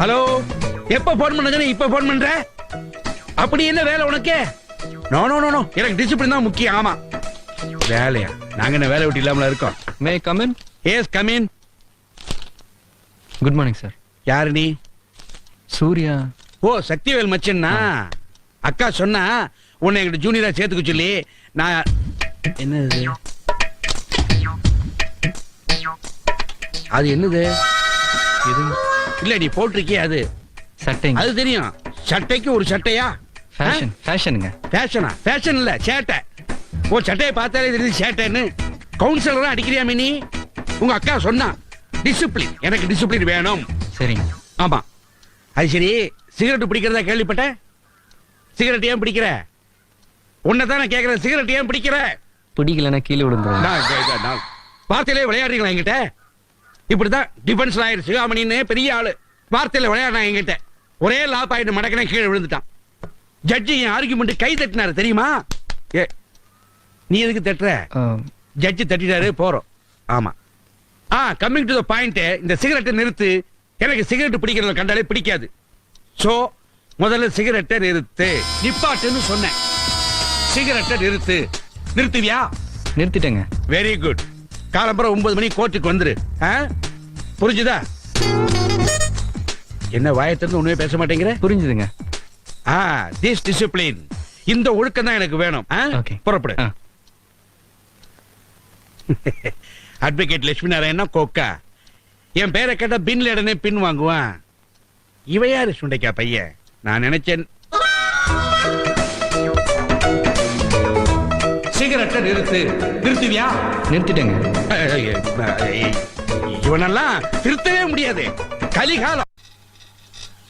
Hello எப்ப phone பண்ணுங்க இப்ப போன் பண்ற? அப்படி என்ன வேலை உனக்கு? நோ நோ நோ நோ எனக்கு டிசிப்ளின் தான் முக்கியம். ஆமா. வேலையா? நாங்க என்ன வேலை விட்டு இல்லாமல இருக்கோம்? May come in yes come in good morning sir யாரு நீ? சூர்யா. ஓ சக்திவேல் மச்சன்னா? அக்கா சொன்னா உன்னை எங்கிட்ட ஜூனியரா சேர்த்துக்க சொல்லி நான் என்னது? அது என்னது? இது இல்ல நீ போட்டிருக்கியே அது. சட்டைங்க. அது தெரியும். சட்டைக்கு ஒரு சட்டையா? ஃபேஷன் ஃபேஷனுங்க ஃபேஷனா ஃபேஷன் இல்ல சேட்டை. ஓ சட்டையை பார்த்தாலே தெரியுது சேட்டைன்னு. கவுன்சிலரா அடிக்கிறியா மினி உங்க அக்கா சொன்னா டிசிப்ளின் எனக்கு டிசிப்ளின் வேணும். சரிங்க. ஆமா. அது சரி சிகரெட் பிடிக்கிறதா கேள்விப்பட்டேன் சிகரெட் ஏன் பிடிக்கிற? உன்னை தான் நான் கேட்கிறேன் சிகரெட் ஏன் பிடிக்கிற? பிடிக்கலன்னா கீழே நான் வார்த்தையிலே விளையாடுறீங்களா என்கிட்ட? இப்படிதான் டிஃபென்ஸ் லாயர் சிகாமணின்னு பெரிய ஆளு. வார்த்தையில விளையாடுனா என்கிட்ட. ஒரே லா பாயிண்ட் மடக்கினா கீழே விழுந்துட்டான். ஜட்ஜி என் ஆர்குமெண்ட் கை தட்டினாரு தெரியுமா? ஏ நீ எதுக்கு தட்டுற? ஜட்ஜி தட்டிட்டாரு போறோம். ஆமா. Ah coming to the point இந்த சிகரெட்டை நிறுத்து. எனக்கு சிகரெட் பிடிக்கிறத கண்டாலே பிடிக்காது. சோ முதல்ல சிகரெட்டை நிறுத்து. நிப்பாட்டுன்னு சொன்னேன். சிகரெட்டை நிறுத்து. நிறுத்துவியா? நிறுத்திட்டேங்க. வெரி குட் காலம்பரம் ஒன்பது மணி கோர்ட்டுக்கு வந்துரு. ஆ? புரிஞ்சுதா? என்ன வாயத்திலிருந்து ஒண்ணுமே பேச மாட்டேங்கிற? புரிஞ்சுதுங்க. ஆ திஸ் டிசிப்ளின் இந்த ஒழுக்கம் தான் எனக்கு வேணும். புறப்படு. அட்வொகேட் லட்சுமி நாராயணா கோக்கா. என் பேரை கேட்டா பின்ல உடனே பின் வாங்குவான். இவ யாரு சுண்டைக்கா பையன்? நான் நினைச்சேன் சிகரெட்டை நிறுத்து. நிறுத்துவியா? நிறுத்திட்டேங்க. இவனெல்லாம் திருத்தவே முடியாது. கலிகாலம்.